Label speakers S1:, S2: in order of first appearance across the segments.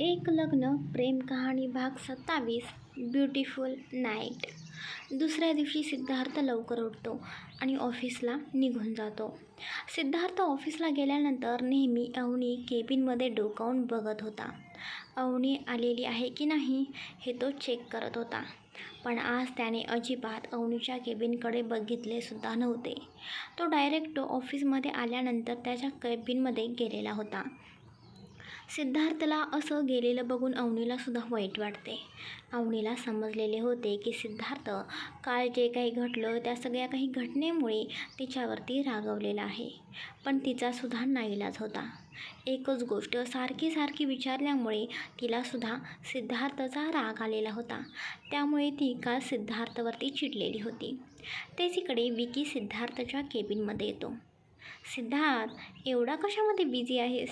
S1: एक लग्न प्रेम कहाणी भाग सत्तावीस ब्युटिफुल नाईट. दुसऱ्या दिवशी सिद्धार्थ लवकर उठतो आणि ऑफिसला निघून जातो. सिद्धार्थ ऑफिसला गेल्यानंतर नेहमी अवनी केबिनमध्ये डोकावून बघत होता. अवनी आलेली आहे की नाही हे तो चेक करत होता. पण आज त्याने अजिबात अवनीच्या केबिनकडे बघितलेसुद्धा नव्हते. तो डायरेक्ट ऑफिसमध्ये आल्यानंतर त्याच्या केबिनमध्ये गेलेला होता. सिद्धार्थला असं गेलेलं बघून अवनीलासुद्धा वाईट वाटते. अवनीला समजलेले होते की सिद्धार्थ काल जे काही घडलं त्या सगळ्या काही घटनेमुळे तिच्यावरती रागवलेला आहे. पण तिचासुद्धा नाईलाज होता. एकच गोष्ट सारखी सारखी विचारल्यामुळे तिलासुद्धा सिद्धार्थचा राग आलेला होता. त्यामुळे ती काल सिद्धार्थवरती चिडलेली होती. तेच इकडे विकी सिद्धार्थच्या केबिनमध्ये येतो. सिद्धार्थ एवढा कशामध्ये बिझी आहेस?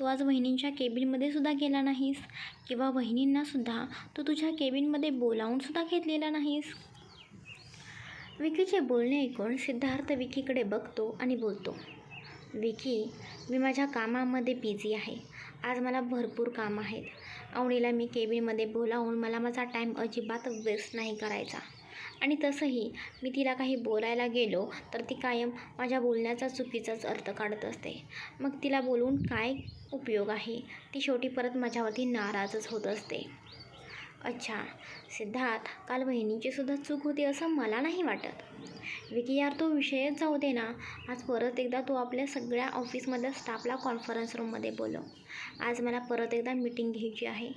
S1: तू आज वहिनींच्या केबिनमध्ये सुद्धा गेला नाहीस? किंवा वहिनींनासुद्धा? तू तुझ्या केबिनमध्ये बोलावूनसुद्धा घेतलेला नाहीस? विकीचे बोलणे ऐकून सिद्धार्थ विकीकडे बघतो आणि बोलतो विकी मी माझ्या कामामध्ये बिझी आहे. आज मला भरपूर काम आहेत. अवणीला मी केबिनमध्ये बोलावून मला माझा टाईम अजिबात वेस्ट नाही करायचा. आणि तसंही मी तिला काही बोलायला गेलो तर ती कायम माझ्या बोलण्याचा चुकीचाच अर्थ काढत असते. मग तिला बोलून काय उपयोग आहे? ती शेवटी परत माझ्यावरती नाराजच होत असते. अच्छा सिद्धार्थ काल बहिणीची सुद्धा चूक होती असं मला नाही वाटत. विकी यार तो विषयच जाऊ दे ना. आज परत एकदा तू आपल्या सगळ्या ऑफिसमधल्या स्टाफला कॉन्फरन्स रूममध्ये बोलव. आज मला परत एकदा मीटिंग घ्यायची आहे.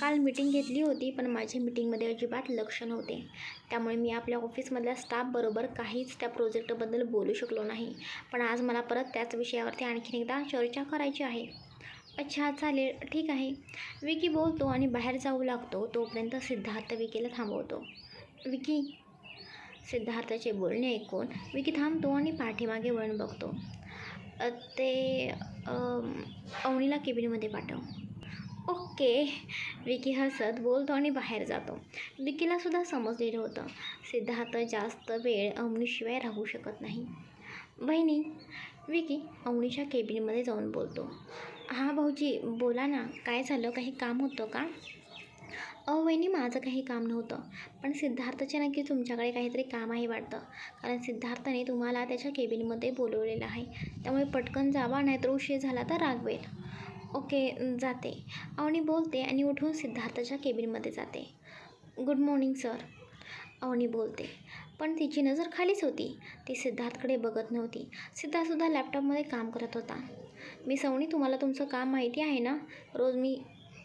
S1: काल मीटिंग घेतली होती पण माझ्या मीटिंगमध्ये अजिबात लक्ष नव्हते. त्यामुळे मी आपल्या ऑफिसमधल्या स्टाफबरोबर काहीच त्या प्रोजेक्टबद्दल बोलू शकलो नाही. पण आज मला परत त्याच विषयावरती आणखीन एकदा चर्चा करायची आहे. अच्छा चालेल. ठीक आहे. विकी बोलतो आणि बाहेर जाऊ लागतो. तोपर्यंत सिद्धार्थ विकीला थांबवतो. विकी सिद्धार्थाचे बोलणे ऐकून विकी थांबतो आणि पाठीमागे वळण बघतो. ते अवणीला अवनीला केबिनमध्ये पाठव. ओके. विकी हसत बोलतो आणि बाहेर जातो. विकीलासुद्धा समजलेलं होतं. सिद्धार्थ जास्त वेळ अवनीशिवाय राहू शकत नाही. बहिणी विकी अवनीच्या केबिनमध्ये जाऊन बोलतो. हां भाऊजी बोला ना काय झालं? काही काम होतं का? अहो वहिनी माझं काही काम नव्हतं पण सिद्धार्थचे नक्की तुमच्याकडे काहीतरी काम आहे वाटतं. कारण सिद्धार्थने तुम्हाला त्याच्या केबिनमध्ये बोलवलेलं आहे. त्यामुळे पटकन जावा नाहीतर उशीर झाला तर रागवेल ओके जाते. अवनी बोलते आणि उठून सिद्धार्थच्या केबिनमध्ये जाते. Good morning sir. अवनी बोलते. पण तिची नजर खालीच होती. ती सिद्धार्थकडे बघत नव्हती. सिद्धार्थसुद्धा लॅपटॉपमध्ये काम करत होता. मी सवनी तुम्हाला तुमचं काम माहिती आहे ना? रोज मी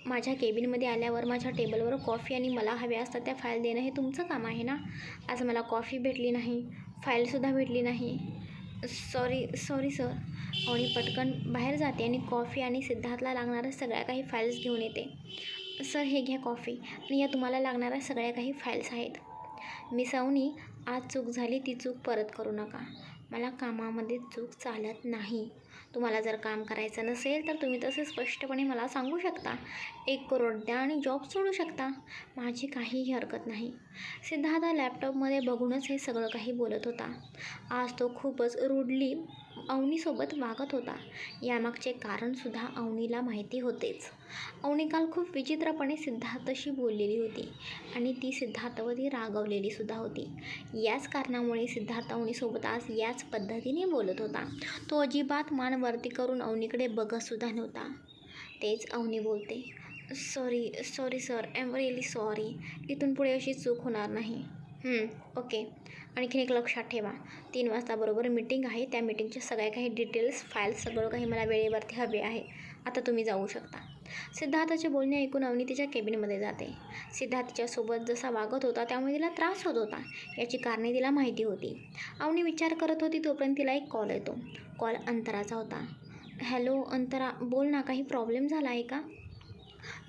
S1: माझ्या केबिनमध्ये आल्यावर माझ्या टेबलवर कॉफी आणि मला हव्या असतात त्या फाईल देणं हे तुमचं काम आहे ना? आज मला कॉफी भेटली नाही फाईलसुद्धा भेटली नाही. Sorry sorry sir. आणि पटकन बाहेर जाते आणि कॉफी आणि सिद्धार्थला लागणाऱ्या सगळ्या काही फाईल्स घेऊन येते. सर हे घ्या कॉफी आणि या तुम्हाला लागणाऱ्या सगळ्या काही फाईल्स आहेत. मी सवनी आज चूक झाली ती चूक परत करू नका. मला कामामध्ये चूक चालत नाही. तुम्हाला जर काम करायचं नसेल तर तुम्ही तसे स्पष्टपणे मला सांगू शकता. एक करोड द्या आणि जॉब सोडू शकता. माझी काहीही हरकत नाही. सिद्धार्थ लॅपटॉपमध्ये बघूनच हे सगळं काही बोलत होता. आज तो खूपच रुडली अवनीसोबत वागत होता. यामागचे कारणसुद्धा अवनीला माहिती होतेच. अवनी काल खूप विचित्रपणे सिद्धार्थशी बोललेली होती आणि ती सिद्धार्थवरती रागवलेली सुद्धा होती. याच कारणामुळे सिद्धार्थ अवनीसोबत आज याच पद्धतीने बोलत होता. तो अजिबात मान वरती करून अवनीकडे बघतसुद्धा नव्हता. तेच अवनी बोलते sorry sorry sir I'm really sorry. इथून पुढे अशी चूक होणार नाही. ओके. आणखीन एक लक्षात ठेवा. तीन वाजता बरोबर मीटिंग आहे. त्या मीटिंगच्या सगळ्या काही डिटेल्स फाईल्स सगळं काही मला वेळेवरती हवे आहे. आता तुम्ही जाऊ शकता. सिद्धार्थाचे बोलणे ऐकून अवनी तिच्या केबिनमध्ये जाते. सिद्धार्थ तिच्यासोबत जसा वागत होता त्यामुळे तिला त्रास होत होता. याची कारणे तिला माहिती होती. अवनी विचार करत होती तोपर्यंत तिला एक कॉल येतो. कॉल अंतराचा होता. हॅलो अंतरा बोल ना काही प्रॉब्लेम झाला आहे का?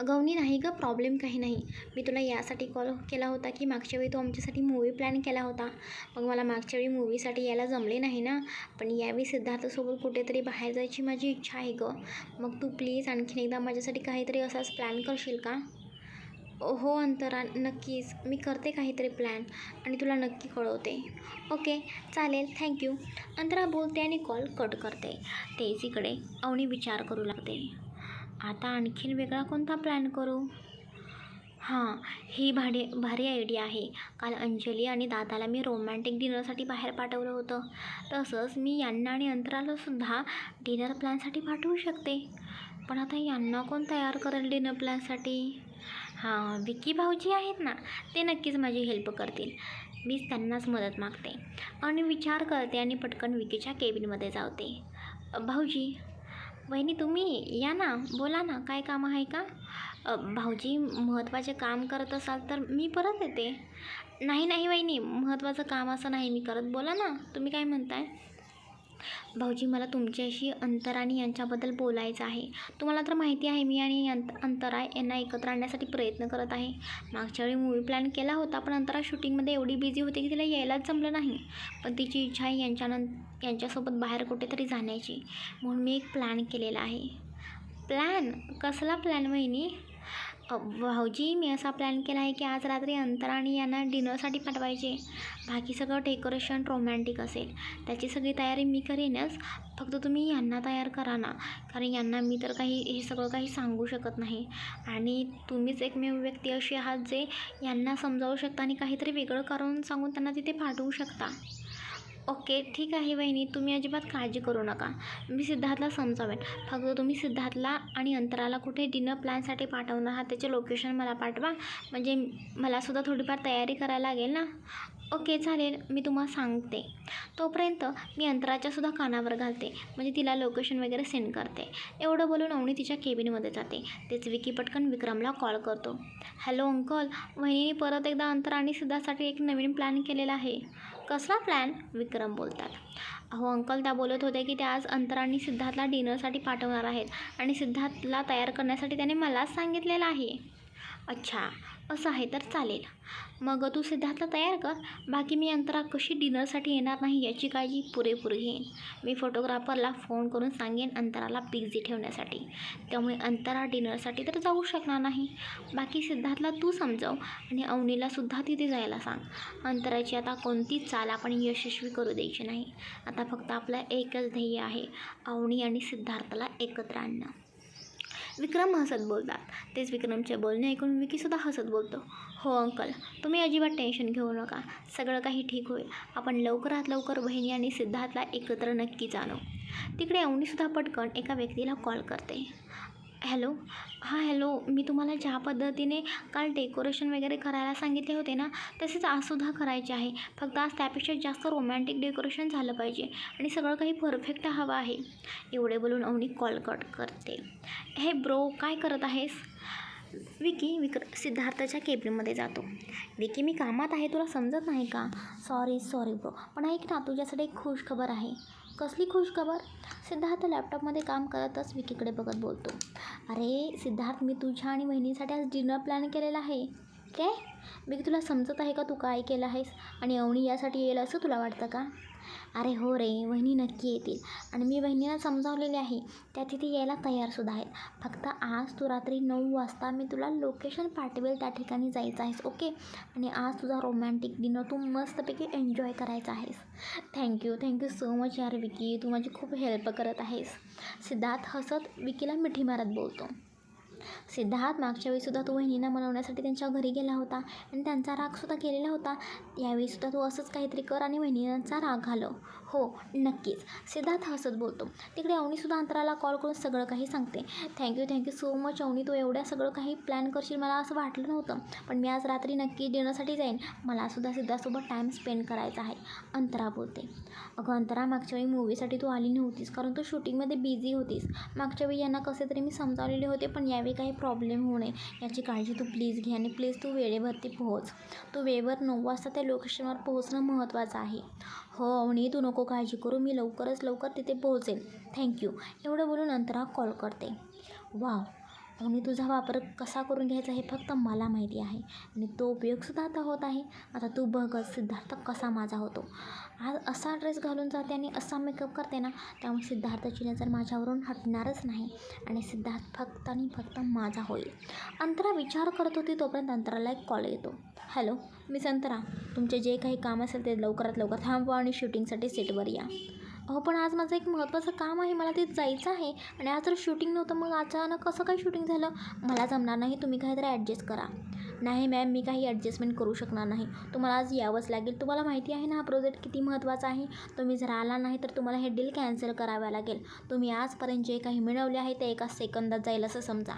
S1: गवनी नाही गं प्रॉब्लेम काही नाही. मी तुला यासाठी कॉल केला होता की मागच्या वेळी तू आमच्यासाठी मूवी प्लॅन केला होता. मग मला मागच्या वेळी मूवीसाठी यायला जमले नाही ना? पण यावेळी सिद्धार्थसोबत कुठेतरी बाहेर जायची माझी इच्छा आहे गं. मग तू प्लीज आणखीन एकदा माझ्यासाठी काहीतरी असाच प्लॅन करशील का? हो अंतरा नक्कीच. मी करते काहीतरी प्लॅन आणि तुला नक्की कळवते. ओके चालेल. थँक्यू अंतरा बोलते आणि कॉल कट करते. तेच इकडे. अवनी विचार करू लागते. आता आणखीन वेगळा कोणता प्लॅन करू? हां ही भाडी भारी आयडिया आहे. काल अंजली आणि दादाला मी रोमॅन्टिक डिनरसाठी बाहेर पाठवलं होतं. तसंच मी यांना आणि अंतरालासुद्धा डिनर प्लॅनसाठी पाठवू शकते. पण आता यांना कोण तयार करेल डिनर प्लॅनसाठी हां विकी भाऊजी आहेत ना ते नक्कीच माझी हेल्प करतील. मीच त्यांनाच मदत मागते. आणि विचार करते आणि पटकन विकीच्या केबिनमध्ये जावते भाऊजी वहिनी तुम्ही या ना. बोला ना काय काम आहे का? भाऊजी महत्त्वाचे काम करत असाल तर मी परत येते. नाही नाही वहिनी महत्त्वाचं काम असं नाही मी करत. बोला ना तुम्ही काय म्हणताय? भाऊजी मला तुमच्याशी अंतरा आणि यांच्याबद्दल बोलायचं आहे. तुम्हाला तर माहिती आहे मी आणि अंत अंतरा यांना एकत्र आणण्यासाठी प्रयत्न करत आहे. मागच्या वेळी मूवी प्लॅन केला होता पण अंतरा शूटिंगमध्ये एवढी बिझी होती की तिला यायलाच जमलं नाही. पण तिची इच्छा आहे यांच्यानं यांच्यासोबत बाहेर कुठेतरी जाण्याची. म्हणून मी एक प्लॅन केलेला आहे. प्लॅन कसला प्लॅन वहिनी? भाऊजी मी असा प्लॅन केला आहे की आज रात्री अंतराणी आणि यांना डिनरसाठी पाठवायचे. बाकी सगळं डेकोरेशन रोमॅन्टिक असेल. त्याची सगळी तयारी मी करेनच. फक्त तुम्ही यांना तयार करा ना. कारण यांना मी तर काही हे सगळं काही सांगू शकत नाही. आणि तुम्हीच एकमेव व्यक्ती अशी आहात जे यांना समजावू शकता आणि काहीतरी वेगळं करून सांगून त्यांना तिथे पाठवू शकता. ओके ठीक आहे वहिनी. तुम्ही अजिबात काळजी करू नका. मी सिद्धार्थला समजावेन. फक्त तुम्ही सिद्धार्थला आणि अंतराला कुठे डिनर प्लॅनसाठी पाठवणार आहात त्याचे लोकेशन मला पाठवा. म्हणजे मलासुद्धा थोडीफार तयारी करायला लागेल ना? ओके चालेल. मी तुम्हाला सांगते. तोपर्यंत मी अंतराच्यासुद्धा कानावर घालते. म्हणजे तिला लोकेशन वगैरे सेंड करते. एवढं बोलून अवनी तिच्या केबिनमध्ये जाते. तेच विकी पटकन विक्रमला कॉल करतो. हॅलो अंकल वहिनीने परत एकदा अंतरा आणि सिद्धासाठी एक नवीन प्लॅन केलेला आहे. कसला प्लॅन विक्रम बोलतात. अहो अंकल त्या बोलत होते की त्या आज अंतरा आणि सिद्धार्थला डिनरसाठी पाठवणार आहेत आणि सिद्धार्थला तयार करण्यासाठी त्याने मलाच सांगितलेलं आहे. अच्छा असं आहे तर चालेल. मग तू सिद्धार्थला तयार कर. बाकी मी अंतरा कशी डिनरसाठी येणार नाही याची काळजी पुरेपूर घेईन. मी फोटोग्राफरला फोन करून सांगेन अंतराला बिझी ठेवण्यासाठी. त्यामुळे अंतरा डिनरसाठी तर जाऊ शकणार नाही. बाकी सिद्धार्थला तू समजाव आणि अवनीलासुद्धा तिथे जायला सांग. अंतराची आता कोणतीच चाल आपण यशस्वी करू द्यायची नाही. आता फक्त आपलं एकच ध्येय आहे. अवनी आणि सिद्धार्थला एकत्र आणणं. विक्रम हसत बोलतात. तेच विक्रमचे बोलणे ऐकून विकीसुद्धा हसत बोलतो. हो अंकल. तुम्ही अजिबात टेन्शन घेऊ नका. सगळं काही ठीक होईल. आपण लवकरात लवकर बहिणी आणि सिद्धार्थला एकत्र नक्कीच आणू तिकडे अवनीसुद्धा पटकन एका व्यक्तीला कॉल करते. हॅलो? हां हॅलो. मी तुम्हाला ज्या पद्धतीने काल डेकोरेशन वगैरे करायला सांगितले होते ना तसेच आजसुद्धा करायचे आहे. फक्त आज त्यापेक्षा जास्त रोमॅन्टिक डेकोरेशन झालं पाहिजे आणि सगळं काही परफेक्ट हवं आहे. एवढे बोलून अवनी कॉल कट करते. हे ब्रो काय करत आहेस? विकी विक्र सिद्धार्थच्या केबिनमध्ये जातो. विकी मी कामात आहे तुला समजत नाही का? सॉरी सॉरी ब्रो पण ऐक ना तुझ्यासाठी एक खुश खबर आहे. कसली खुश खबर? सिद्धार्थ लॅपटॉपमध्ये काम करतच विकीकडे बघत बोलतो. अरे सिद्धार्थ मी तुझ्या आणि बहिणीसाठी आज डिनर प्लॅन केलेला आहे. काय? मी तुला समजत आहे का तू काय केलं आहेस? आणि अवणी यासाठी येईल असं तुला वाटतं का? अरे हो रे वहिनी नक्की येतील. आणि मी बहिणीला समजावलेले आहे त्या तिथे यायला तयारसुद्धा आहेत. फक्त आज तू रात्री नऊ वाजता मी तुला लोकेशन पाठवेल त्या ठिकाणी जायचं आहेस ओके आणि आज तुझा रोमॅन्टिक डिनर तू मस्तपैकी एन्जॉय करायचा आहेस. Thank you thank you so much यार विकी. तू माझी खूप हेल्प करत आहेस. सिद्धार्थ हसत विकीला मिठी मारत बोलतो. सिद्धार्थ मागच्या वेळीसुद्धा तो वहिनींना मनवण्यासाठी त्यांच्या घरी गेला होता आणि त्यांचा रागसुद्धा केलेला होता. यावेळीसुद्धा तू असंच काहीतरी कर आणि वहिनींचा राग घालव. हो नक्कीच. सिद्धार्थ हसत बोलतो. तिकडे अवनीसुद्धा अंतराला कॉल करून सगळं काही सांगते. Thank you thank you so much Avani. तू एवढ्या सगळं काही प्लॅन करशील मला असं वाटलं नव्हतं. पण मी आज रात्री नक्की डिनरसाठी जाईन. मलासुद्धा सिद्धार्थसोबत टाईम स्पेंड करायचा आहे. अंतरा बोलते. अगं अंतरा मागच्या वेळी मूवीसाठी तू आली नव्हतीस कारण तू शूटिंगमध्ये बिझी होतीस. मागच्या वेळी यांना कसे तरी मी समजावलेले होते पण यावेळी काही प्रॉब्लेम होऊ नये. याची काळजी तू प्लीज घे आणि प्लीज तू वेळेवरती पोहोच. तू वेळेवर नऊ वाजता त्या लोकेशनवर पोहोचणं महत्त्वाचं आहे. हो अवनी तू नको काळजी करू. मी लवकरच लवकर तिथे पोहोचेल थँक्यू एवढं बोलून अंतरा कॉल करते. वाव आणि तुझा वापर कसा करून घ्यायचा हे फक्त मला माहिती आहे. आणि तो उपयोगसुद्धा आता होत आहे. आता तू बघच सिद्धार्थ कसा माझा होतो. आज असा ड्रेस घालून जाते आणि असा मेकअप करते ना त्यामुळे सिद्धार्थाची नजर माझ्यावरून हटणारच नाही. आणि सिद्धार्थ फक्त आणि फक्त माझा होईल. अंतरा विचार करत होती तोपर्यंत अंतराला एक कॉल येतो. हॅलो मी संतरा तुमचे जे काही काम असेल ते लवकरात लवकर थांबवा आणि शूटिंगसाठी सेटवर या. अहो पण आज माझं एक महत्त्वाचं काम आहे. मला ते जायचं आहे. आणि आज जर शूटिंग नव्हतं. मग अचानक कसं काय शूटिंग झालं? मला जमणार नाही. तुम्ही काहीतरी ॲडजस्ट करा. नाही मॅम मी काही ॲडजस्टमेंट करू शकणार नाही. तुम्हाला आज यावंच लागेल. तुम्हाला माहिती आहे ना हा प्रोजेक्ट किती महत्त्वाचा आहे? तुम्ही जर आला नाही तर तुम्हाला हे डील कॅन्सल करावं लागेल. तुम्ही आजपर्यंत जे काही मिळवले आहे ते एका सेकंदात जाईल असं समजा.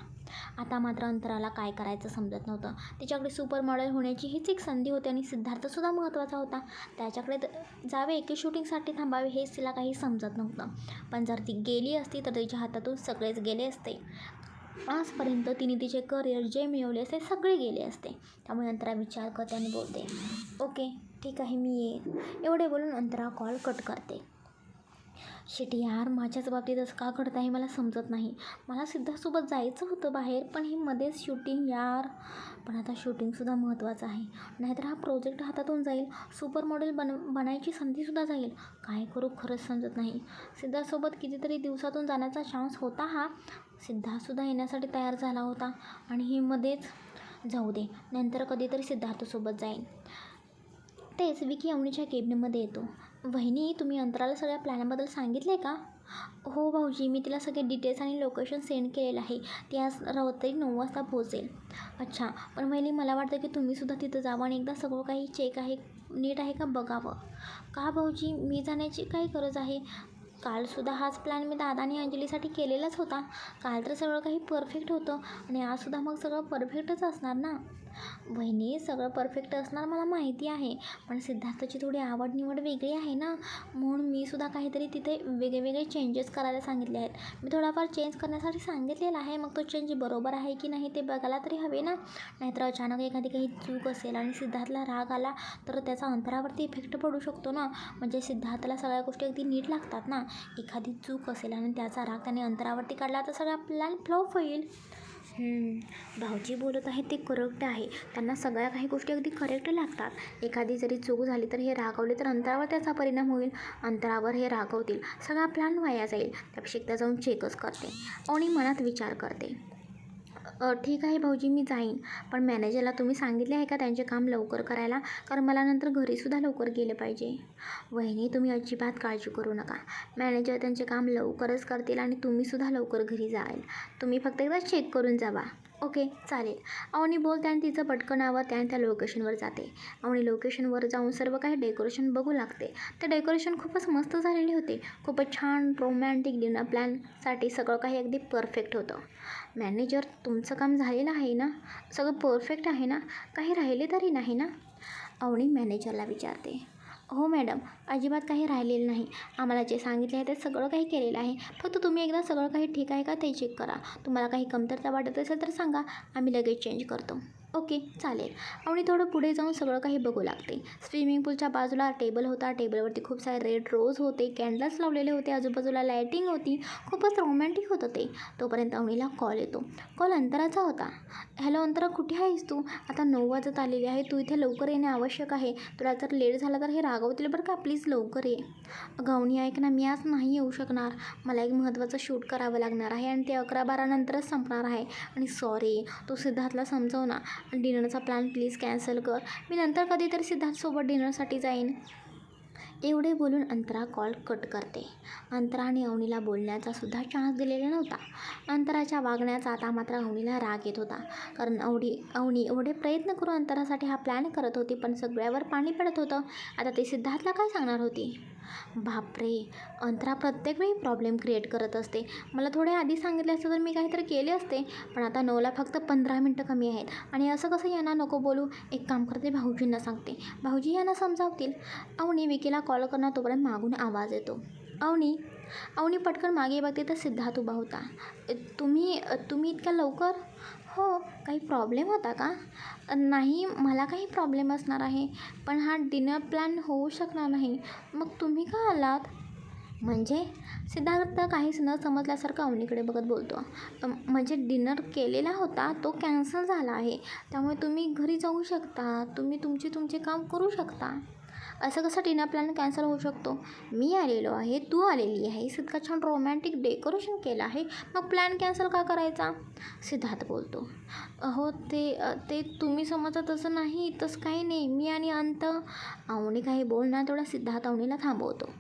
S1: आता मात्र अंतराला काय करायचं समजत नव्हतं. तिच्याकडे सुपर मॉडेल होण्याची हीच एक संधी होती आणि सिद्धार्थसुद्धा महत्त्वाचा होता. त्याच्याकडे जावे एके शूटिंगसाठी थांबावे हेच तिला काही समजत नव्हतं. पण जर ती गेली असती तर तिच्या हातातून सगळेच गेले असते. आजपर्यंत तिने तिचे करिअर जे मिळवले असते सगळे गेले असते. त्यामुळे अंतरा विचार करते आणि बोलते ओके ठीक आहे मी येईन. एवढे बोलून अंतरा कॉल कट करते. शेटी यार माझ्याच बाबतीत असं का घडत आहे मला समजत नाही. मला सिद्धासोबत जायचं होतं बाहेर पण हे मध्येच शूटिंग यार. पण आता शूटिंगसुद्धा महत्त्वाचं आहे. नाहीतर हा प्रोजेक्ट हातातून जाईल. सुपर मॉडेल बन बनायची संधीसुद्धा जाईल. काय करू खरंच समजत नाही. सिद्धासोबत कितीतरी दिवसातून जाण्याचा चान्स होता हा. सिद्धासुद्धा येण्यासाठी तयार झाला होता. आणि ही मध्येच जाऊ दे. नंतर कधीतरी सिद्धार्थसोबत जाईन. तेच विकी अवनीच्या केबिनमध्ये येतो. वहिनी तुम्ही अंतराला सगळ्या प्लॅनबद्दल आहे का? हो भाऊजी मी तिला सगळे डिटेल्स आणि लोकेशन सेंड केलेलं आहे. ती आज रात्री नऊ वाजता पोहोचेल. अच्छा पण वहिनी मला वाटतं की तुम्हीसुद्धा तिथं जावं आणि एकदा सगळं काही चेक आहे नीट आहे का बघावं? का भाऊजी मी जाण्याची काही गरज आहे? कालसुद्धा हाच प्लॅन मी दादा आणि अंजलीसाठी केलेलाच होता. काल तर सगळं काही परफेक्ट होतं आणि आजसुद्धा मग सगळं परफेक्टच असणार ना? वहिनी सगळं परफेक्ट असणार मला माहिती आहे पण सिद्धार्थची थोडी आवड निवड वेगळी आहे ना? म्हणून मी सुद्धा काहीतरी तिथे वेगळे वेगळे चेंजेस करायला सांगितले आहेत. मी थोडाफार चेंज करण्यासाठी सांगितलेला आहे मग तो चेंज बरोबर आहे की नाही ते बघायला तरी हवे ना? नाहीतर अचानक एखादी काही चूक असेल आणि सिद्धार्थला राग आला तर त्याचा अंतरावरती इफेक्ट पडू शकतो ना? म्हणजे सिद्धार्थला सगळ्या गोष्टी अगदी नीट लागतात ना? एखादी चूक असेल आणि त्याचा राग त्याने अंतरावरती काढला तर सगळा प्लॅन फ्लॉप होईल. भाऊजी बोलत आहेत ते करेक्ट आहे. त्यांना सगळ्या काही गोष्टी अगदी करेक्ट लागतात. एखादी जरी चूक झाली तर हे रागवले तर अंतरावर त्याचा परिणाम होईल. अंतरावर हे रागवतील. सगळा प्लॅन वाया जाईल. त्यापेक्षा एकदा जाऊन चेकच करते. आणि मनात विचार करते. ठीक आहे भाऊजी मी जाईन. पण मॅनेजरला तुम्ही सांगितले आहे का त्यांचे काम लवकर करायला? कारण मला नंतर घरीसुद्धा लवकर गेले पाहिजे. वहिनी तुम्ही अजिबात काळजी करू नका. मॅनेजर त्यांचे काम लवकरच करतील आणि तुम्हीसुद्धा लवकर घरी जाल. तुम्ही फक्त एकदा चेक करून जावा. ओके चालेल. अवनी बोलते आणि तिचं पटकन आवडते आणि त्या लोकेशनवर जाते. अवनी लोकेशनवर जाऊन सर्व काही डेकोरेशन बघू लागते. ते डेकोरेशन खूपच मस्त झालेले होते. खूपच छान रोमॅन्टिक डिनर प्लॅनसाठी सगळं काही अगदी परफेक्ट होतं. मॅनेजर तुमचं काम झालेलं आहे ना? सगळं परफेक्ट आहे ना? काही राहिले तरी नाही ना? अवनी मॅनेजरला विचारते. हो मॅडम अजिबात काही राहिलेलं नाही. आम्हाला जे सांगितले आहे ते सगळं काही केलेलं आहे. फक्त तुम्ही एकदा सगळं काही ठीक आहे का ते चेक करा. तुम्हाला काही कमतरता वाटत असेल तर सांगा. आम्ही लगेच चेंज करतो. ओके चालेल. आणि थोडं पुढे जाऊन सगळं काही बघू लागते. स्विमिंग पूलच्या बाजूला टेबल होता. टेबलवरती खूप सारे रेड रोज होते. कॅन्डल्स लावलेले होते. आजूबाजूला लायटिंग होती. खूपच रोमॅन्टिक होतं ते. तोपर्यंत अवनीला कॉल येतो. कॉल अंतराचा होता. हॅलो अंतरा कुठे आहेस तू? आता नऊ वाजत आलेली आहे. तू इथे लवकर येणे आवश्यक आहे. तुला जर लेट झाला तर हे रागवतील. बरं का? प्लीज लवकर ये. गवणी ऐक ना. मी आज नाही येऊ शकणार. मला एक महत्त्वाचं शूट करावं लागणार आहे आणि ते अकरा बारानंतरच संपणार आहे. आणि सॉरी तू सिद्धार्थला समजव ना. डिनरचा प्लॅन प्लीज कॅन्सल कर. मी नंतर कधीतरी सिद्धार्थसोबत डिनरसाठी जाईन. एवढे बोलून अंतरा कॉल कट करते. अंतराने अवनीला बोलण्याचा सुद्धा चान्स दिलेला नव्हता. अंतराच्या वागण्याचा आता मात्र अवनीला राग येत होता. कारण अवडी अवनी एवढे प्रयत्न करून अंतरासाठी हा प्लॅन करत होती पण सगळ्यावर पाणी पडत होतं. आता ते सिद्धार्थला काय सांगणार होती? बापरे अंतरा प्रत्येक वेळी प्रॉब्लेम क्रिएट करत असते. मला थोडे आधी सांगितले असतं तर मी काहीतरी केले असते. पण आता नऊला फक्त पंधरा मिनटं कमी आहेत. आणि असं कसं यांना नको बोलू? एक काम करते भाऊजींना सांगते. भाऊजी यांना समजावतील. अवनी विकीला कॉल करणार तोपर्यंत मागून आवाज येतो. अवनी अवनी पटकन मागे बघते तर सिद्धार्थ उभा होता. तुम्ही तुम्ही इतक्या लवकर? हो काही प्रॉब्लेम होता का? नाही मला काही प्रॉब्लेम असणार आहे पण हा डिनर प्लॅन होऊ शकणार नाही. मग तुम्ही का आलात? म्हणजे? सिद्धार्थ काहीच न समजल्यासारखं अवनीकडे बघत बोलतो. म्हणजे डिनर केलेला होता तो कॅन्सल झाला आहे. त्यामुळे तुम्ही घरी जाऊ शकता. तुम्ही तुमचे तुमचे काम करू शकता. असं कसं डिनर प्लॅन कॅन्सल होऊ शकतो? मी आलेलो आहे तू आलेली आहे. इतका छान रोमॅन्टिक डेकोरेशन केलं आहे. मग प्लॅन कॅन्सल का करायचा? सिद्धार्थ बोलतो. अहो ते ते तुम्ही समजता तसं नाही तसं काही नाही. मी आणि अंत आवणी काही बोलणार तेवढा सिद्धार्थ आवणीला थांबवतो.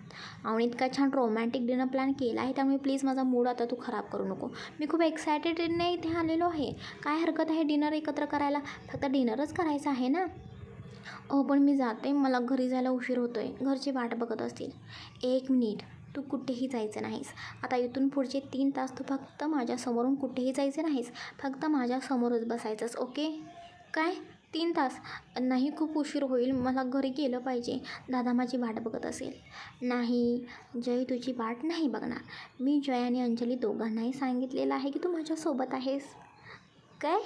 S1: अवनी इतका छान रोमॅन्टिक डिनर प्लॅन केला आहे त्यामुळे प्लीज माझा मूड आता तू खराब करू नको. मी खूप एक्सायटेडने इथे आलेलो आहे. काय हरकत आहे डिनर एकत्र करायला? फक्त डिनरच करायचं आहे ना? हो पण मी जाते. मला घरी जायला उशीर होतो आहे घरची वाट बघत असतील. एक मिनिट. तू कुठेही जायचं नाहीस. आता इथून पुढचे तीन तास तू फक्त माझ्यासमोरून कुठेही जायचं नाहीस. फक्त माझ्यासमोरच बसायचंस ओके? काय? तीन तास? नाही खूप उशीर होईल. मला घरी गेलं पाहिजे. दादा माझी वाट बघत असेल. नाही जय तुझी वाट नाही बघणार. मी जय आणि अंजली दोघांनाही सांगितलेलं आहे की तू माझ्यासोबत आहेस. काय?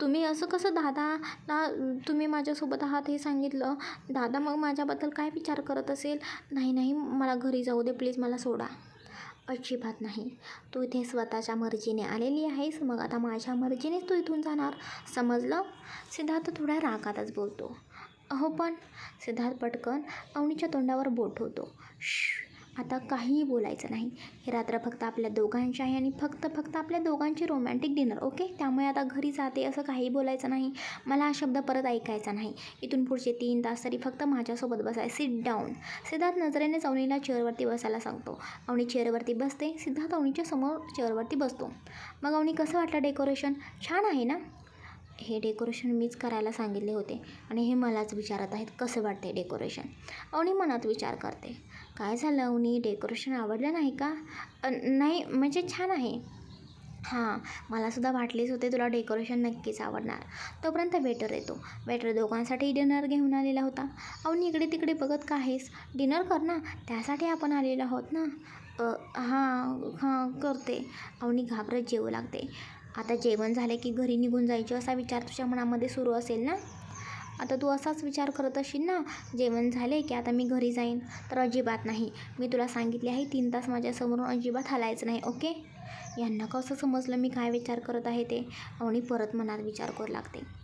S1: तुम्ही असं कसं दादा ना तुम्ही माझ्यासोबत आहात हे सांगितलं. दादा मग माझ्याबद्दल काय विचार करत असेल? नाही नाही मला घरी जाऊ दे प्लीज मला सोडा. अजिबात नाही. तू इथे स्वतःच्या मर्जीने आलेली आहेस. मग आता माझ्या मर्जीनेच तू इथून जाणार. समजलं? सिद्धार्थ थोड्या रागातच बोलतो. अहो पण सिद्धार्थ पटकन अवनीच्या तोंडावर बोट होतो. श आता काहीही बोलायचं नाही. ही रात्र फक्त आपल्या दोघांची आहे आणि फक्त फक्त आपल्या दोघांची रोमॅन्टिक डिनर ओके त्यामुळे आता घरी जाते असं काही बोलायचं नाही. मला हा शब्द परत ऐकायचा नाही. इथून पुढचे तीन तास तरी फक्त माझ्यासोबत बसाय. सिट डाऊन सिद्धार्थ नजरेने अवनीला चेअरवरती बसायला सांगतो. अवनी चेअरवरती बसते. सिद्धार्थ अवनीच्या समोर चेअरवरती बसतो. मग अवनी कसं वाटलं डेकोरेशन छान आहे ना? हे डेकोरेशन मीच करायला सांगितले होते. आणि हे मलाच विचारत आहेत कसं वाटते डेकोरेशन अवनी मनात विचार करते. काय झालं? अवनी डेकोरेशन आवडलं नाही का? नाही म्हणजे छान आहे. हां मलासुद्धा वाटलेच होते तुला डेकोरेशन नक्कीच आवडणार. तोपर्यंत वेटर येतो. वेटर दोघांसाठी डिनर घेऊन आलेला होता. अवनी इकडे तिकडे बघत का आहेस? डिनर कर ना. त्यासाठी आपण आलेलो आहोत ना? हां हां करते. अवनी घाबरत जेवू लागते. आता जेवण झाले की घरी निघून जायचे असा विचार तुझ्या मनामध्ये सुरू असेल ना? आता तू असाच विचार करत असशील ना जेवण झाले की आता मी घरी जाईन. तर अजिबात नाही. मी तुला सांगितले आहे तीन तास माझ्यासमोरून अजिबात हलायचं नाही ओके? यांना कसं समजलं मी काय विचार करत आहे ते? आणि परत मनात विचार करू लागते.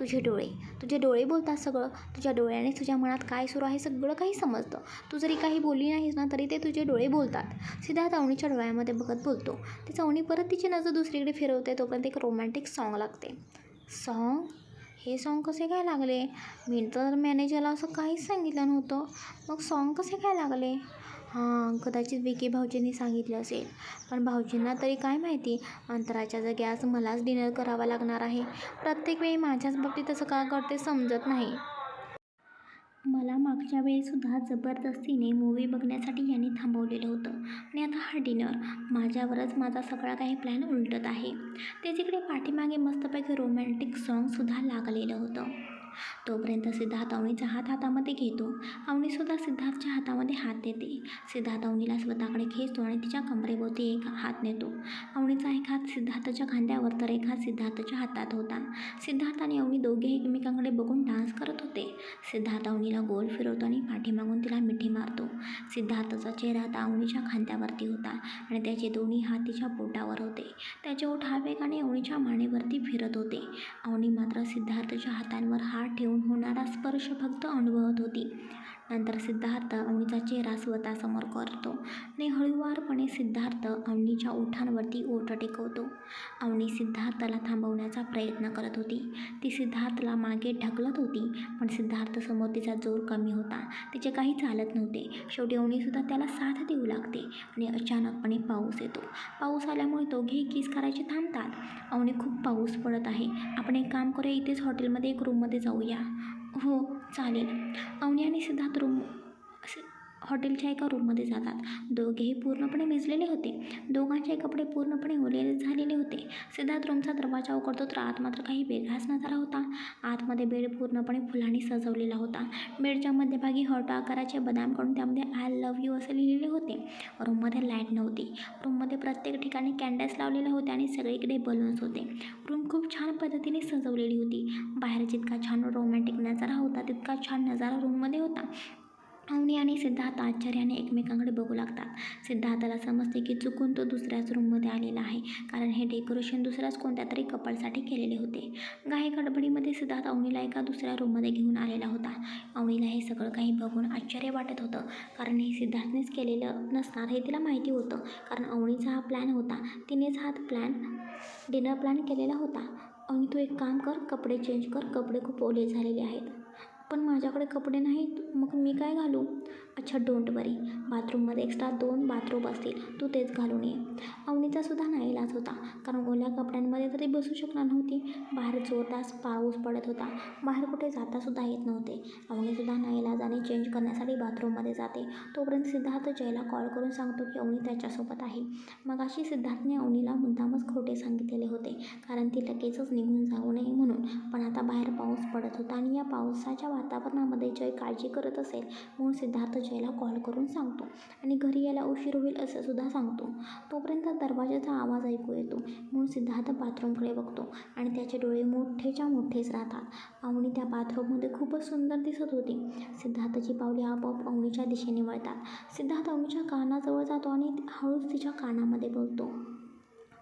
S1: तुझे डोळे. तुझे डोळे बोलतात सगळं. तुझ्या डोळ्याने तुझ्या मनात काय सुरू आहे सगळं काही समजतं. तू जरी काही बोलली नाहीस ना तरी ते तुझे डोळे बोलतात. सिद्धार्थ अवनीच्या डोळ्यामध्ये बघत बोलतो. ते चवणी परत तिची नजर दुसरीकडे फिरवते तोपर्यंत एक रोमॅन्टिक सॉन्ग लागते. सॉन्ग हे सॉन्ग कसे काय लागले? मी तर मॅनेजरला असं काहीच सांगितलं नव्हतं. मग सॉन्ग कसे काय लागले? हां कदाचित विकी भाऊजींनी सांगितलं असेल. पण भाऊजींना तरी काय माहिती? अंतराच्या जागी आज मलाच डिनर करावा लागणार आहे. प्रत्येक वेळी माझ्याच बाबतीत तसं का करते समजत नाही. मला मागच्या वेळीसुद्धा जबरदस्तीने मूवी बघण्यासाठी यांनी थांबवलेलं होतं. आणि आता हा डिनर माझ्यावरच माझा सगळा काही प्लॅन उलटत आहे. ते तिकडे पाठीमागे मस्तपैकी रोमॅन्टिक सॉन्गसुद्धा लागलेलं होतं. तोपर्यंत सिद्धार्थ अवनीचा हात हातामध्ये घेतो. अवनीसुद्धा सिद्धार्थच्या हातामध्ये हात देते. सिद्धार्थ अवनीला स्वतःकडे खेचतो आणि तिच्या कमरेभोवती एक हात नेतो. अवनीचा एक हात सिद्धार्थच्या खांद्यावर तर एक हात सिद्धार्थच्या हातात होता. सिद्धार्थ आणि अवनी दोघे एकमेकांकडे बघून डान्स करत होते. सिद्धार्थ अवनीला गोल फिरवतो आणि पाठीमागून तिला मिठी मारतो. सिद्धार्थचा चेहरा आता अवनीच्या खांद्यावरती होता आणि त्याचे दोन्ही हात तिच्या पोटावर होते. त्याचे ओठ हा वेगाने अवनीच्या मानेवरती फिरत होते. अवनी मात्र सिद्धार्थच्या हातांवर हात ठेवून होणारा स्पर्श फक्त अनुभवत होती नंतर सिद्धार्थ अवनीचा चेहरा स्वतःसमोर करतो. आणि हळूवारपणे सिद्धार्थ अवनीच्या ओठांवरती ओठ टेकवतो. अवनी सिद्धार्थला थांबवण्याचा प्रयत्न करत होती. ती सिद्धार्थला मागे ढकलत होती पण सिद्धार्थ समोर तिचा जोर कमी होता. तिचे काही चालत नव्हते. शेवटी अवनीसुद्धा त्याला साथ देऊ लागते आणि अचानकपणे पाऊस येतो. पाऊस आल्यामुळे दोघेही किस करायचे थांबतात? अवनी खूप पाऊस पडत आहे. आपण एक काम करूया इथेच हॉटेलमध्ये एक रूममध्ये जाऊया. हो चालेल. अवनी आणि सिद्धार्थ रूम असे हॉटेलच्या एका रूममध्ये जातात. दोघेही पूर्णपणे भिजलेले होते. दोघांचे कपडे पूर्णपणे ओलेले झालेले होते. सिद्धार्थ रूमचा दरवाजा उघडतो तर आत मात्र काही वेगळाच नजारा होता. आतमध्ये बेड पूर्णपणे फुलांनी सजवलेला होता. बेडच्या मध्यभागी हॉट आकाराचे बदाम काढून त्यामध्ये आय लव्ह यू असे लिहिलेले होते. रूममध्ये लाइट नव्हती. रूममध्ये प्रत्येक ठिकाणी कॅन्डल्स लावलेले होते आणि सगळीकडे बलून्स होते. रूम खूप छान पद्धतीने सजवलेली होती. बाहेर जितका छान रोमॅन्टिक नजारा होता तितका छान नजारा रूममध्ये होता. अवनी आणि सिद्धार्थ आश्चर्याने एकमेकांकडे बघू लागतात. सिद्धार्थाला समजते की चुकून तो दुसऱ्याच रूममध्ये आलेला आहे. कारण हे डेकोरेशन दुसऱ्याच कोणत्या तरी कपलसाठी केलेले होते. गाई गडबडीमध्ये सिद्धार्थ अवनीला एका दुसऱ्या रूममध्ये घेऊन आलेला होता. अवनीला हे सगळं काही बघून आश्चर्य वाटत होतं. कारण हे सिद्धार्थनेच केलेलं नसणार हे तिला माहिती होतं. कारण अवनीचा हा प्लॅन होता. तिनेच हा प्लॅन डिनर प्लॅन केलेला होता. आणि तू एक काम कर कपडे चेंज कर. कपडे खूप ओले झालेले आहेत. पण माझ्याकडे कपडे नाहीत मग मी काय घालू? अच्छा डोंट वरी बाथरूममध्ये एक्स्ट्रा दोन बाथरूम असतील. तू तेच घालून ये. अवनीचा सुद्धा नाईलाज होता. कारण ओल्या कपड्यांमध्ये तर ती बसू शकणार नव्हती. बाहेर जोरदार पाऊस पडत होता. बाहेर कुठे जातासुद्धा येत नव्हते. अवनीसुद्धा नाईलाजाने चेंज करण्यासाठी बाथरूममध्ये जाते. तोपर्यंत सिद्धार्थ जयला कॉल करून सांगतो की अवनी त्याच्यासोबत आहे. मग अशी सिद्धार्थने अवनीला मुद्दामच खोटे सांगितलेले होते. कारण ती लगेचच निघून जाऊ नये म्हणून. पण आता बाहेर पाऊस पडत होता आणि या पावसाच्या वातावरणामध्ये जय काळजी करत असेल म्हणून सिद्धार्थ जयला कॉल करून सांगतो आणि घरी यायला उशीर होईल असं सुद्धा सांगतो. तोपर्यंत दरवाजाचा आवाज ऐकू येतो. म्हणून सिद्धार्थ बाथरूमकडे बघतो आणि त्याचे डोळे मोठेच्या मोठेच राहतात. अवनी त्या बाथरूममध्ये खूपच सुंदर दिसत होती. सिद्धार्थची पावले आपोआप अवनीच्या दिशेने वळतात. सिद्धार्थ अवनीच्या कानाजवळ जातो आणि हळूच तिच्या कानामध्ये बोलतो.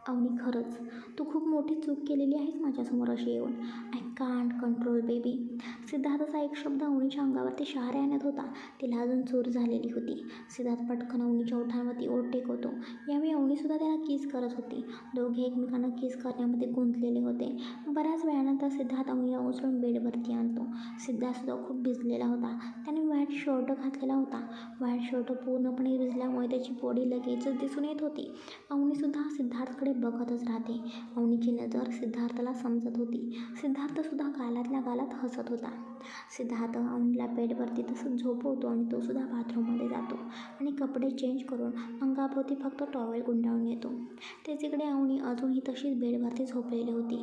S1: अवनी खरंच. तू खूप मोठी चूक केलेली आहेस माझ्यासमोर अशी येऊन. आय कांट कंट्रोल बेबी सिद्धार्थचा एक शब्द अवनीच्या अंगावरती शहारे आणत होता. तिला अजून चूर झालेली होती. सिद्धार्थ पटकन अवनीच्या ओठांवरती ओठ टेकवतो. यावेळी अवनीसुद्धा त्याला किस करत होती. दोघे एकमेकांना किस करण्यामध्ये गुंतलेले होते. बऱ्याच वेळानंतर सिद्धार्थ अवनीला उचलून बेडवरती आणतो. सिद्धार्थसुद्धा खूप भिजलेला होता. त्याने व्हाईट शर्ट घातलेला होता. व्हाईट शर्ट पूर्णपणे भिजल्यामुळे त्याची बॉडी लगेचच दिसून येत होती. अवनीसुद्धा सिद्धार्थकडे बघतच राहते. अवनीची नजर सिद्धार्थला समजत होती. सिद्धार्थसुद्धा गालातल्या गालात हसत होता. सिद्धार्थ अवनीला बेडवरती तसंच झोपवतो आणि तो सुद्धा बाथरूममध्ये जातो आणि कपडे चेंज करून अंगाभोवती फक्त टॉवेल गुंडाळून येतो त्याच्याकडे इकडे अवनी अजूनही तशीच बेडवरती झोपलेली होती.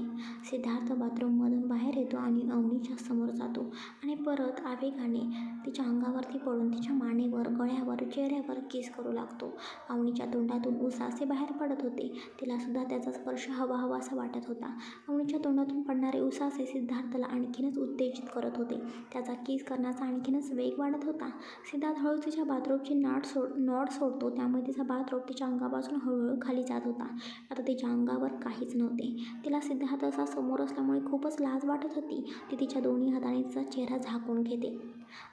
S1: सिद्धार्थ बाथरूममधून बाहेर येतो आणि अवनीच्या समोर जातो आणि परत आवेगाने तिच्या अंगावरती पडून तिच्या मानेवर गळ्यावर चेहऱ्यावर किस करू लागतो. अवनीच्या तोंडातून उसासे बाहेर पडत होते. तिला सुद्धा त्याचा स्पर्श हवा हवा असा वाटत होता. अवनीच्या तोंडातून पडणारे उसासे सिद्धार्थला आणखीनच उत्तेजित करत होते. त्याचा किस करण्याचा आणखीनच वेग वाढत होता. सिद्धार्थ हळू तिच्या बाथरूमची नाट सोड नॉड सोडतो. त्यामुळे तिचा बाथरोब तिच्या अंगापासून हळूहळू खाली जात होता. आता तिच्या अंगावर काहीच नव्हते. तिला सिद्धार्थ असा समोर असल्यामुळे खूपच लाज वाटत होती. ती तिच्या दोन्ही हाताने तिचा चेहरा झाकून घेते.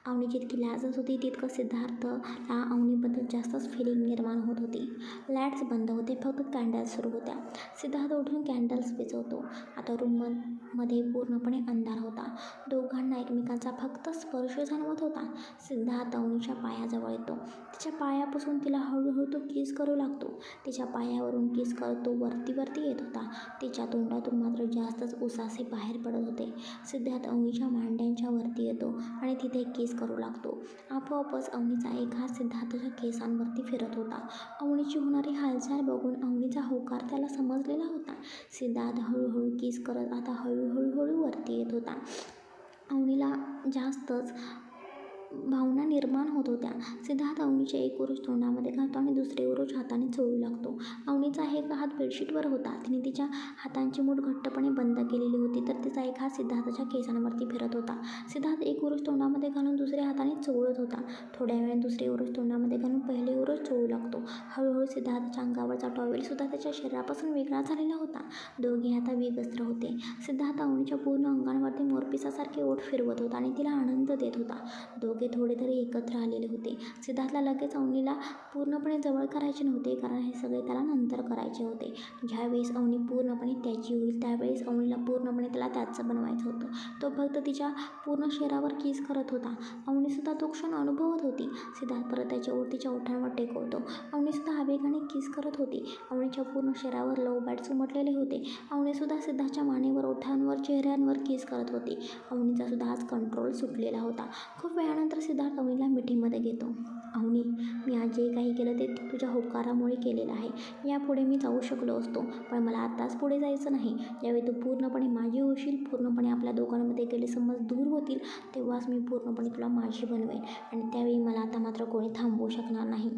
S1: अवनी जितकी लाजत होती तितकं सिद्धार्थला अवनीबद्दल जास्तच फिलिंग निर्माण होत होती. लाईट्स बंद होते फक्त कॅन्डल्स सुरू होत्या. सिद्धार्थ उठून कॅन्डल्स विझवतो आता रूम मध्ये पूर्णपणे अंधार होता. दोघांना एकमेकांचा फक्त स्पर्श जाणवत होता. सिद्धार्थ अवनीच्या पायाजवळ येतो. तिच्या पायापासून तिला हळूहळू तो किस करू लागतो. तिच्या पायावरून किस करत तो वरती वरती येत होता. तिच्या तोंडातून मात्र जास्तच उसासे बाहेर पडत होते. सिद्धार्थ अवनीच्या मांड्यांच्या वरती येतो आणि तिथे केस करू लागतो. आपोआपच अवनीचा एक हात सिद्धार्थच्या केसांवरती फिरत होता. अवनीची होणारी हालचाल बघून अवनीचा होकार त्याला समजलेला होता. सिद्धार्थ हळूहळू किस करत आता हळूहळू हळूहळू वरती येत होता. अवनीला जास्तच भावना निर्माण होत होत्या. सिद्धार्थ अवनीचे एक उरुष तोंडामध्ये घालतो आणि दुसरे उरुष हाताने चोळू लागतो. अवनीचा एक हात बेडशीटवर होता. तिने तिच्या हातांची मूठ घट्टपणे बंद केलेली होती तर तिचा एक हात सिद्धार्थच्या केसांवरती फिरत होता. सिद्धार्थ एक उरुष तोंडामध्ये घालून दुसऱ्या हाताने चोळत होता. थोड्या वेळाने दुसरे उरुष तोंडामध्ये घालून पहिले उरुष चोळू लागतो. हळूहळू सिद्धार्थच्या अंगावरचा टॉवेलसुद्धा त्याच्या शरीरापासून वेगळा झालेला होता. दोघे आता विगस्त्र होते. सिद्धार्थ अवनीच्या पूर्ण अंगांवरती मोरपिसासारखे ओठ फिरवत होता आणि तिला आनंद देत होता. दोघे थोडे तरी एकत्र आलेले होते. सिद्धार्थला लगेच अवनीला पूर्णपणे जवळ करायचे नव्हते कारण हे सगळे त्याला नंतर करायचे होते. ज्यावेळेस अवनी पूर्णपणे त्याची होईल त्यावेळेस अवनीला पूर्णपणे त्याला त्याचं बनवायचं होतं. तो फक्त तिच्या पूर्ण शरीरावर किस करत होता. अवनीसुद्धा तो क्षण अनुभवत होती. सिद्धार्थ परत त्याच्या तिच्या ओठांवर टेकवतो. अवनीसुद्धा आवेगाने किस करत होती. अवनीच्या पूर्ण शरीरावर लव बॅट्स उमटलेले होते. अवनीसुद्धा सिद्धार्थच्या मानेवर ओठांवर चेहऱ्यांवर किस करत होती. अवनीचा सुद्धा आज कंट्रोल सुटलेला होता. खूप वेळानंतर सिद्धार्थ अवनीला मिठीमध्ये घेतो. अवनी मी आज जे काही केलं ते तुझ्या होकारामुळे केलेलं आहे. यापुढे मी जाऊ शकलो असतो पण मला आत्ताच पुढे जायचं नाही. ज्यावेळी तू पूर्णपणे माझी होशील पूर्णपणे आपल्या दोघांमध्ये गेले समज दूर होतील तेव्हाच मी पूर्णपणे तुला माझी बनवेन. आणि त्यावेळी मला आता मात्र कोणी थांबवू शकणार नाही.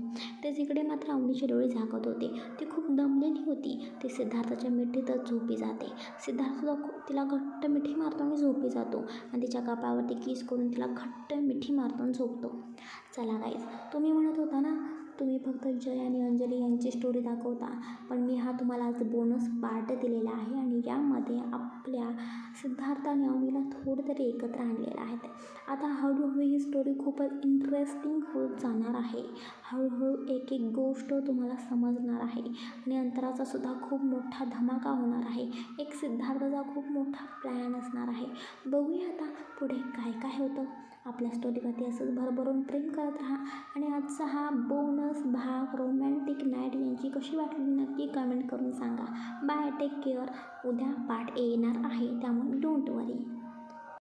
S1: तेच इकडे मात्र अवनीचे डोळे झाकत होते. ती खूप दमलेली होती. ती सिद्धार्थाच्या मिठीतच झोपी जाते. सिद्धार्थ तिला घट्ट मिठी मारतो आणि झोपी जातो. आणि तिच्या कापावरती किस करून तिला घट्ट मिठी मारतो. मारतून झोपतो. चला गाईज तुम्ही म्हणत होता ना तुम्ही फक्त जय आणि अंजली यांची स्टोरी दाखवता पण मी हा तुम्हाला आज बोनस पार्ट दिलेला आहे आणि यामध्ये आपल्या
S2: सिद्धार्थ आणि अवनीला थोडं तरी एकत्र आणलेलं आहे. आता हळूहळू ही स्टोरी खूपच इंटरेस्टिंग होत जाणार आहे. हळूहळू एक एक गोष्ट तुम्हाला समजणार आहे आणि अंतराचा सुद्धा खूप मोठा धमाका होणार आहे. एक सिद्धार्थाचा खूप मोठा प्लॅन असणार आहे. बघूया आता पुढे काय काय होतं. आपल्या स्टोरीवरती असंच भरभरून प्रेम करत राहा. आणि आजचा हा बोनस भाग रोमॅन्टिक नाईट यांची कशी वाटली नक्की कमेंट करून सांगा. बाय टेक केअर उद्या पाठ येणार आहे त्यामुळे डोंट वरी